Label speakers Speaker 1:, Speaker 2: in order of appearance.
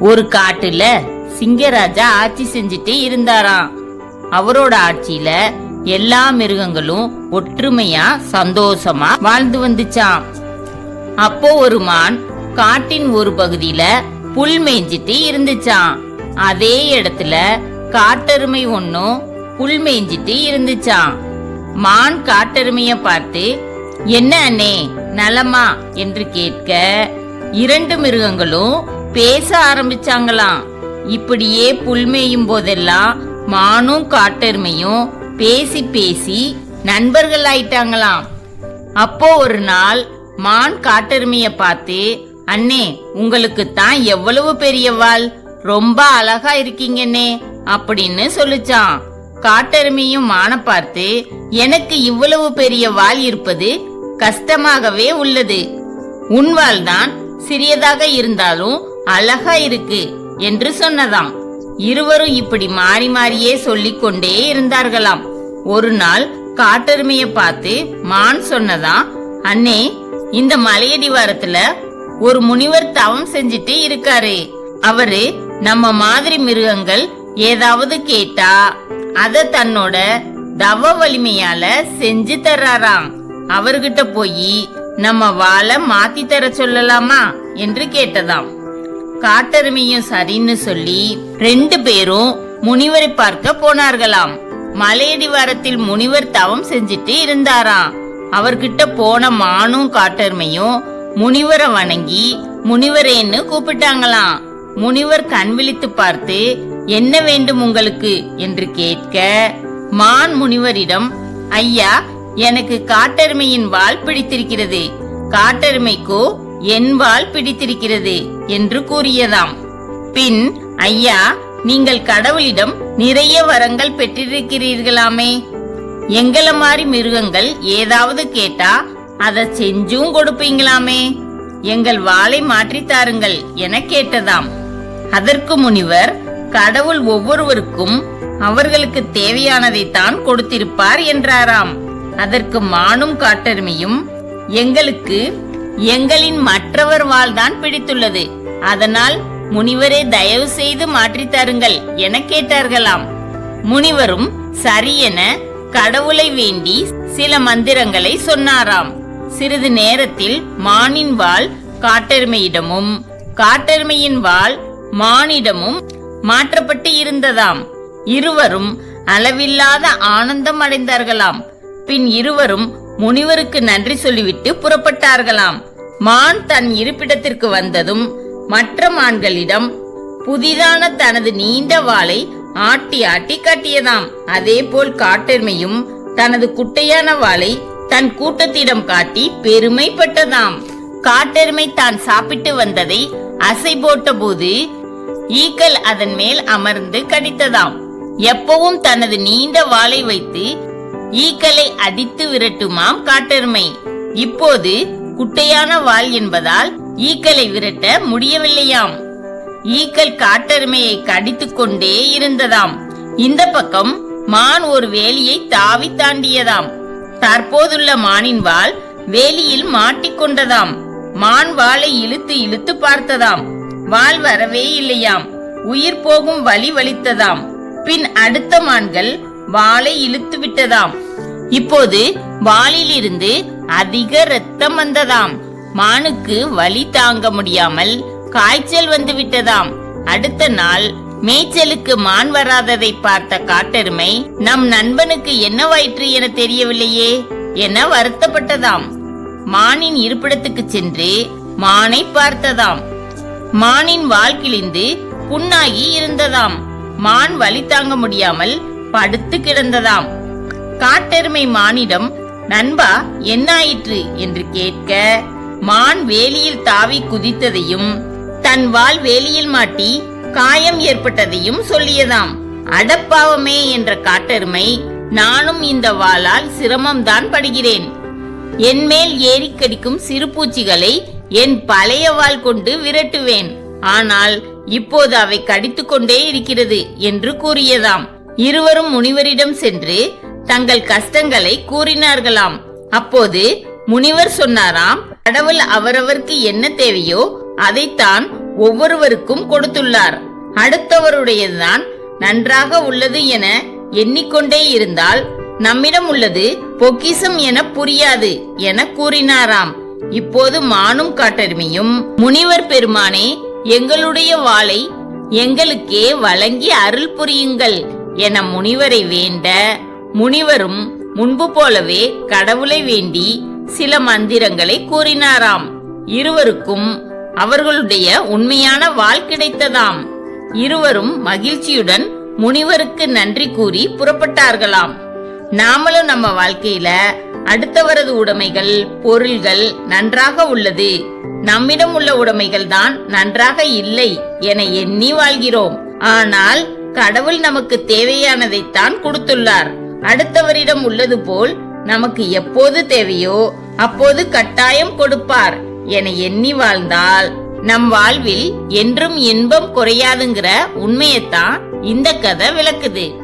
Speaker 1: ஒரு காட்டுல சிங்கராஜா ஆட்சி செஞ்சுட்டு இருந்தாராம். அவரோட ஆட்சியில எல்லா மிருகங்களும் ஒற்றுமையா சந்தோஷமா வாழ்ந்து வந்துச்சாம். அப்போ ஒரு மான் காட்டின் ஒரு பகுதியில புல் மேய்ஞ்சிட்டு இருந்துச்சாம். அதே இடத்துல காட்டெருமை ஒன்னும் புல் மேய்ஞ்சிட்டு இருந்துச்சாம். மான் காட்டெருமைய பார்த்து என்ன அண்ணே நலமா? என்று கேட்க இரண்டு மிருகங்களும் பேச ஆரம்பிச்சாங்களாம். இப்படியே புல் மேயும் போதெல்லாம் மானும் காட்டெருமையும் பேசி பேசி நண்பர்கள் ஆயிட்டாங்களாம். அப்போ ஒரு நாள் மான் காட்டெருமைய பார்த்து அண்ணே உங்களுக்கு தான் எவ்வளவு பெரிய வாள் ரொம்ப அழகா இருக்கீங்கன்னே அப்படின்னு சொல்லிச்சான். காட்டெருமையும் மான பார்த்து எனக்கு இவ்வளவு பெரிய வாள் இருப்பது கஷ்டமாகவே உள்ளது. உன் வாள் தான் சிறியதாக இருந்தாலும் அழகா இருக்கு என்று சொன்னதாம். இருவரும் இப்படி மாறி மாறியே சொல்லிக் கொண்டே இருந்தார்களாம். ஒரு நாள் காட்டெருமைய பார்த்து மான் சொன்னதாம் அண்ணே இந்த மலையடிவாரத்துல ஒரு முனிவர் தவம் செஞ்சுட்டு இருக்காரு. அவரு நம்ம மாதிரி மிருகங்கள் ஏதாவது கேட்டா அத தன்னோட தவ வலிமையால செஞ்சு தர்றாராம். அவர்கிட்ட போய் நம்ம வாழ மாத்தி தர சொல்லலாமா? என்று கேட்டதாம். காட்டெருமையும் சரின்னு சொல்லி ரெண்டு பேரும் முனிவரை பார்க்க போனார்களாம். மலையடிவாரத்தில் முனிவர் தவம் செஞ்சுட்டு இருந்தாராம். அவர்கிட்ட போன மானும் காட்டெருமையும் முனிவரை வணங்கி முனிவரேன்னு கூப்பிட்டாங்களாம். முனிவர் கண் விழித்து பார்த்து என்ன வேண்டும் உங்களுக்கு? என்று கேட்க மான் முனிவரிடம் ஐயா எனக்கு காட்டெருமையின் வால் பிடித்திருக்கிறது. காட்டெருமைக்கோ என் வால் பிடித்திருக்கிறது என்று கூறியதாம். பின் ஐயா நீங்கள் கடவுளிடம் நிறைய வரங்கள் பெற்றிருக்கிறீர்களாமே. எங்கள மாதிரி மிருகங்கள் ஏதாவது கேட்டா அதை செஞ்சும் கொடுப்பீங்களாமே. எங்கள் வாளை மாற்றித் தாருங்கள் என கேட்டதாம். அதற்கு முனிவர் கடவுள் ஒவ்வொருவருக்கும் அவர்களுக்கு தேவையானதை தான் கொடுத்திருப்பார் என்றாராம். அதற்கு மானும் காட்டெருமையும் எங்களுக்கு எங்களின் மற்றவர் வாழ்தான் பிடித்துள்ளது. அதனால் முனிவரே தயவு செய்து மாற்றித் தருங்கள் என கேட்டார்களாம். முனிவரும் சரியென கடவுளை வேண்டி சில மந்திரங்களை சொன்னாராம். சிறிது நேரத்தில் மானின் வாள் காட்டெருமையிடமும் காட்டெருமையின் வாள் மானிடமும் மாற்றப்பட்டு இருந்ததாம். இருவரும் அளவில்லாத ஆனந்தம் அடைந்தார்களாம். பின் இருவரும் முனிவருக்கு நன்றி சொல்லிவிட்டு புறப்பட்டார்களாம். மான் தன் இருப்பிடத்திற்கு வந்ததும் மற்ற மான்களிடம் புதிதான தனது நீண்ட வாளை ஆட்டி ஆட்டி காட்டியதாம். அதேபோல் காட்டெருமையும் தனது குட்டையான வாளை தன் கூட்டத்திடம் காட்டி பெருமைப்பட்டதாம். காட்டெருமை தான் சாப்பிட்டு வந்ததை அசை போட்டபோது ஈக்கள் அதன் மேல் அமர்ந்து கடித்ததாம் எப்பவும் தனது நீண்ட வாளை வைத்து ஈக்களை அடித்து விரட்டுமாம் காட்டெருமை. இப்போது குட்டையான வாள் என்பதால் ஈக்களை விரட்ட முடியவில்லையாம். ஈக்கள் காட்டெருமையை கடித்து கொண்டே இருந்ததாம். இந்த பக்கம் மான் ஒரு வேலியை தாவி தாண்டியதாம். தற்போதுள்ள மானின் வாள் வேலியில் மாட்டிக்கொண்டதாம். மான் வாளை இழுத்து இழுத்து பார்த்ததாம். வாள் வரவே இல்லையாம். உயிர் போகும் வழி வலித்ததாம். பின் அடுத்த மான்கள் வாளை இழுத்து விட்டதாம். இப்போது வாளிலிருந்து அதிக ரத்தம் வந்ததாம். மானுக்கு வலி தாங்க முடியாமல் காய்ச்சல் வந்து விட்டதாம். அடுத்த நாள் மேய்ச்சலுக்கு மான் வராததை பார்த்த காட்டெருமை நம் நண்பனுக்கு என்னவாயிற்று என தெரியவில்லையே என வருத்தப்பட்டதாம். மானின் இருப்பிடத்துக்கு சென்று மானை பார்த்ததாம். மானின் வால் கிழிந்து புண்ணாகி இருந்ததாம். மான் வலி தாங்க முடியாமல் படுத்து கிடந்ததாம். காட்டெருமை மானிடம் நண்பா என்னாயிற்று? என்று கேட்க மான் வேலியில் தாவி குதித்ததையும் தன் வால் வேலியில் மாட்டி காயம் ஏற்பட்டதையும் சொல்லியதாம். அடப்பாவமே என்ற காட்டெருமை நானும் இந்த வாளால் சிரமம்தான் படுகிறேன். என் மேல் ஏறி கடிக்கும் சிறு பூச்சிகளை என் பழைய வாள் கொண்டு விரட்டுவேன். ஆனால் இப்போது அவை கடித்துக்கொண்டே இருக்கிறது என்று கூறியதாம். இருவரும் முனிவரிடம் சென்று தங்கள் கஷ்டங்களை கூறினார்களாம். அப்போது முனிவர் சொன்னாராம் கடவுள் அவரவருக்கு என்ன தேவையோ அதைத்தான் ஒவ்வொருவருக்கும் கொடுத்துள்ளார். அடுத்தவருடையதுதான் நன்றாக உள்ளது என எண்ணிக்கொண்டே இருந்தால் நம்மிடம் உள்ளது பொக்கிசம் என புரியாது என கூறினாராம். இப்போது மானும் காட்டெருமையும் முனிவர் பெருமானே எங்களுடைய வாளை எங்களுக்கே வழங்கி அருள் புரியுங்கள் என முனிவரை வேண்ட முனிவரும் முன்பு போலவே கடவுளை வேண்டி சில மந்திரங்களை கூறினாராம். இருவருக்கும் அவர்களுடைய உண்மையான வாழ் கிடைத்ததாம். இருவரும் மகிழ்ச்சியுடன் முனிவருக்கு நன்றி கூறி புறப்பட்டார்களாம். நாமளும் நம்ம வாழ்க்கையில அடுத்தவரது உடைமைகள் பொருள்கள் நன்றாக உள்ளது. நம்மிடம் உள்ள உடைமைகள் தான் நன்றாக இல்லை என எண்ணி வாழ்கிறோம். ஆனால் கடவுள் நமக்கு தேவையானதைத்தான் கொடுத்துள்ளார். அடுத்தவரிடம் உள்ளது போல் நமக்கு எப்போது தேவையோ அப்போது கட்டாயம் கொடுப்பார் என எண்ணி வாழ்ந்தால் நம் வாழ்வில் என்றும் இன்பம் குறையாதுங்கிற உண்மையைத்தான் இந்த கதை விளக்குது.